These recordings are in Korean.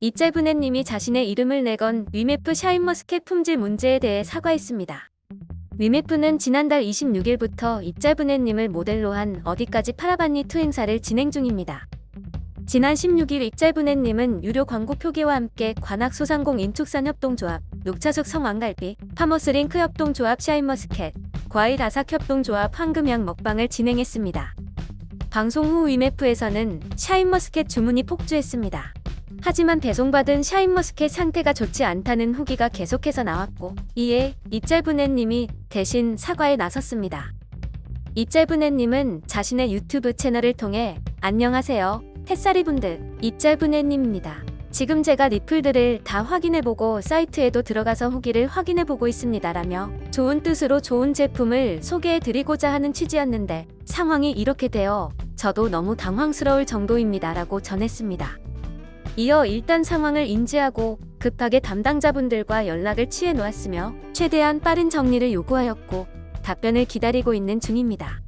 이짤분해님이 자신의 이름을 내건 위메프 샤인머스켓 품질 문제에 대해 사과했습니다. 위메프는 지난달 26일부터 입짤분해님을 모델로 한 어디까지 팔아봤니 투 행사를 진행 중입니다. 지난 16일 입짤분해님은 유료 광고 표기와 함께 관악 소상공 인축산협동조합, 녹차숙 성왕갈비, 파머스링크 협동조합 샤인머스켓, 과일 아삭 협동조합 황금향 먹방을 진행했습니다. 방송 후 위메프에서는 샤인머스켓 주문이 폭주했습니다. 하지만 배송받은 샤인머스켓 상태가 좋지 않다는 후기가 계속해서 나왔고 이에 이짤분해님이 대신 사과에 나섰습니다. 이짤분해님은 자신의 유튜브 채널을 통해 안녕하세요 햇살이분들 이짤분해님입니다. 지금 제가 리플들을 다 확인해보고 사이트에도 들어가서 후기를 확인해보고 있습니다 라며 좋은 뜻으로 좋은 제품을 소개해드리고자 하는 취지였는데 상황이 이렇게 되어 저도 너무 당황스러울 정도입니다 라고 전했습니다. 이어 일단 상황을 인지하고 급하게 담당자분들과 연락을 취해 놓았으며 최대한 빠른 정리를 요구하였고 답변을 기다리고 있는 중입니다.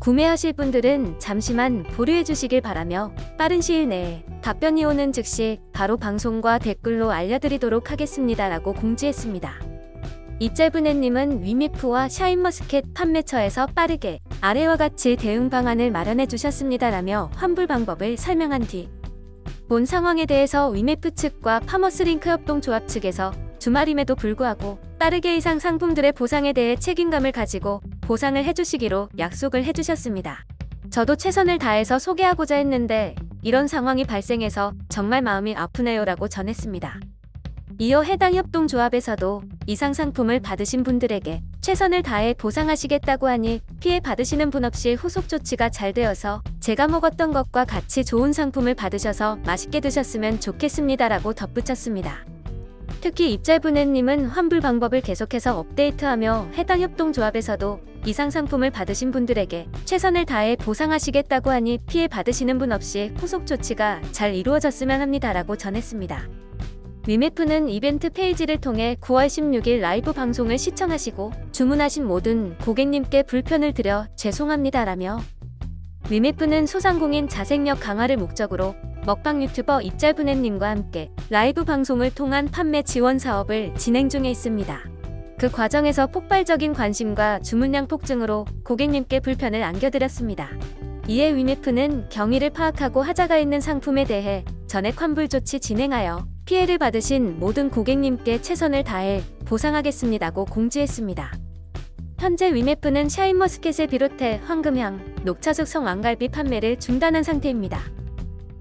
구매하실 분들은 잠시만 보류해 주시길 바라며 빠른 시일 내에 답변이 오는 즉시 바로 방송과 댓글로 알려드리도록 하겠습니다라고 공지했습니다. 이짤분해님은 위미프와 샤인머스켓 판매처에서 빠르게 아래와 같이 대응 방안을 마련해 주셨습니다라며 환불 방법을 설명한 뒤 본 상황에 대해서 위메프 측과 파머스링크 협동 조합 측에서 주말임에도 불구하고 빠르게 이상 상품들의 보상에 대해 책임감을 가지고 보상을 해주시기로 약속을 해주셨습니다. 저도 최선을 다해서 소개하고자 했는데 이런 상황이 발생해서 정말 마음이 아프네요 라고 전했습니다. 이어 해당 협동조합에서도 이상 상품을 받으신 분들에게 최선을 다해 보상하시겠다고 하니 피해 받으시는 분 없이 후속 조치가 잘 되어서 제가 먹었던 것과 같이 좋은 상품을 받으셔서 맛있게 드셨으면 좋겠습니다라고 덧붙였습니다. 특히 입잘분해님은 환불 방법을 계속해서 업데이트하며 해당 협동조합에서도 이상 상품을 받으신 분들에게 최선을 다해 보상하시겠다고 하니 피해 받으시는 분 없이 후속 조치가 잘 이루어졌으면 합니다라고 전했습니다. 위메프는 이벤트 페이지를 통해 9월 16일 라이브 방송을 시청하시고 주문하신 모든 고객님께 불편을 드려 죄송합니다라며 위메프는 소상공인 자생력 강화를 목적으로 먹방 유튜버 입잘분해님과 함께 라이브 방송을 통한 판매 지원 사업을 진행 중에 있습니다. 그 과정에서 폭발적인 관심과 주문량 폭증으로 고객님께 불편을 안겨드렸습니다. 이에 위메프는 경위를 파악하고 하자가 있는 상품에 대해 전액 환불 조치 진행하여 피해를 받으신 모든 고객님께 최선을 다해 보상하겠습니다고 공지했습니다. 현재 위메프는 샤인머스켓을 비롯해 황금향, 녹차숙 성왕갈비 판매를 중단한 상태입니다.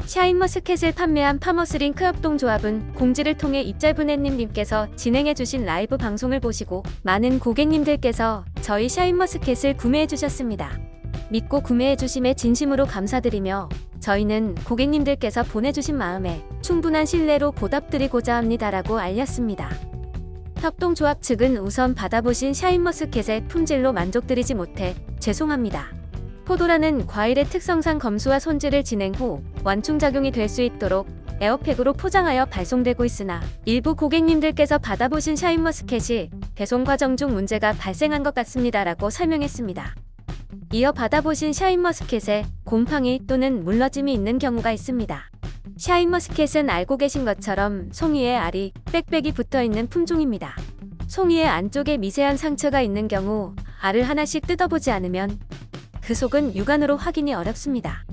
샤인머스켓을 판매한 파머스링크 협동조합은 공지를 통해 입잘분해님님께서 진행해주신 라이브 방송을 보시고 많은 고객님들께서 저희 샤인머스켓을 구매해주셨습니다. 믿고 구매해주심에 진심으로 감사드리며 저희는 고객님들께서 보내주신 마음에 충분한 신뢰로 보답드리고자 합니다라고 알렸습니다. 협동조합 측은 우선 받아보신 샤인머스켓의 품질로 만족드리지 못해 죄송합니다. 포도라는 과일의 특성상 검수와 손질을 진행 후 완충작용이 될 수 있도록 에어팩으로 포장하여 발송되고 있으나 일부 고객님들께서 받아보신 샤인머스켓이 배송 과정 중 문제가 발생한 것 같습니다라고 설명했습니다. 이어 받아보신 샤인머스켓에 곰팡이 또는 물러짐이 있는 경우가 있습니다. 샤인머스켓은 알고 계신 것처럼 송이에 알이 빽빽이 붙어 있는 품종입니다. 송이의 안쪽에 미세한 상처가 있는 경우 알을 하나씩 뜯어보지 않으면 그 속은 육안으로 확인이 어렵습니다.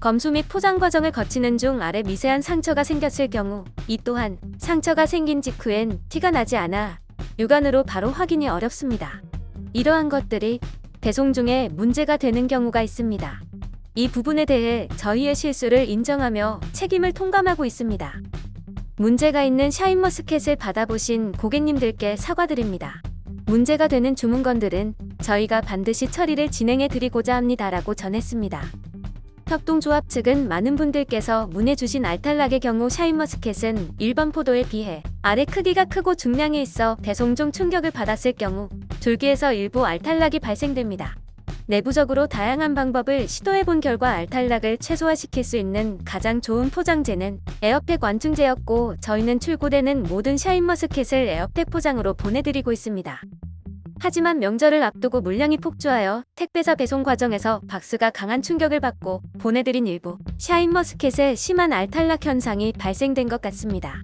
검수 및 포장 과정을 거치는 중 알에 미세한 상처가 생겼을 경우 이 또한 상처가 생긴 직후엔 티가 나지 않아 육안으로 바로 확인이 어렵습니다. 이러한 것들이 배송 중에 문제가 되는 경우가 있습니다. 이 부분에 대해 저희의 실수를 인정하며 책임을 통감하고 있습니다. 문제가 있는 샤인머스켓을 받아보신 고객님들께 사과드립니다. 문제가 되는 주문건들은 저희가 반드시 처리를 진행해 드리고자 합니다라고 전했습니다. 협동조합 측은 많은 분들께서 문의주신 알탈락의 경우 샤인머스켓은 일반 포도에 비해 알의 크기가 크고 중량이 있어 중 충격을 받았을 경우 줄기에서 일부 알탈락이 발생됩니다. 내부적으로 다양한 방법을 시도해 본 결과 알탈락을 최소화시킬 수 있는 가장 좋은 포장재는 에어팩 완충제였고 저희는 출고되는 모든 샤인머스켓을 에어팩 포장으로 보내드리고 있습니다. 하지만 명절을 앞두고 물량이 폭주하여 택배사 배송 과정에서 박스가 강한 충격을 받고 보내드린 일부 샤인머스켓에 심한 알탈락 현상이 발생된 것 같습니다.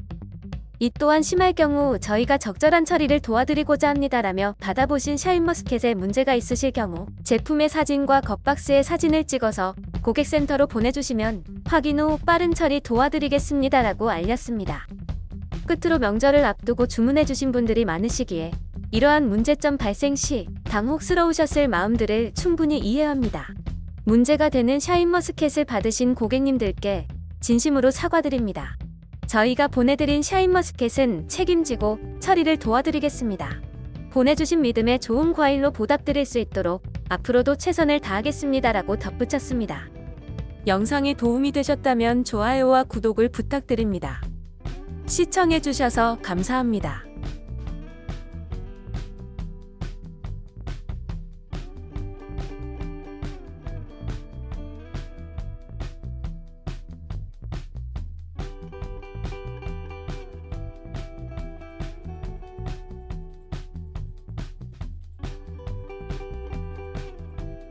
이 또한 심할 경우 저희가 적절한 처리를 도와드리고자 합니다라며 받아보신 샤인머스켓에 문제가 있으실 경우 제품의 사진과 겉박스의 사진을 찍어서 고객센터로 보내주시면 확인 후 빠른 처리 도와드리겠습니다라고 알렸습니다. 끝으로 명절을 앞두고 주문해주신 분들이 많으시기에 이러한 문제점 발생 시 당혹스러우셨을 마음들을 충분히 이해합니다. 문제가 되는 샤인머스켓을 받으신 고객님들께 진심으로 사과드립니다. 저희가 보내드린 샤인머스켓은 책임지고 처리를 도와드리겠습니다. 보내주신 믿음에 좋은 과일로 보답드릴 수 있도록 앞으로도 최선을 다하겠습니다라고 덧붙였습니다. 영상이 도움이 되셨다면 좋아요와 구독을 부탁드립니다. 시청해주셔서 감사합니다.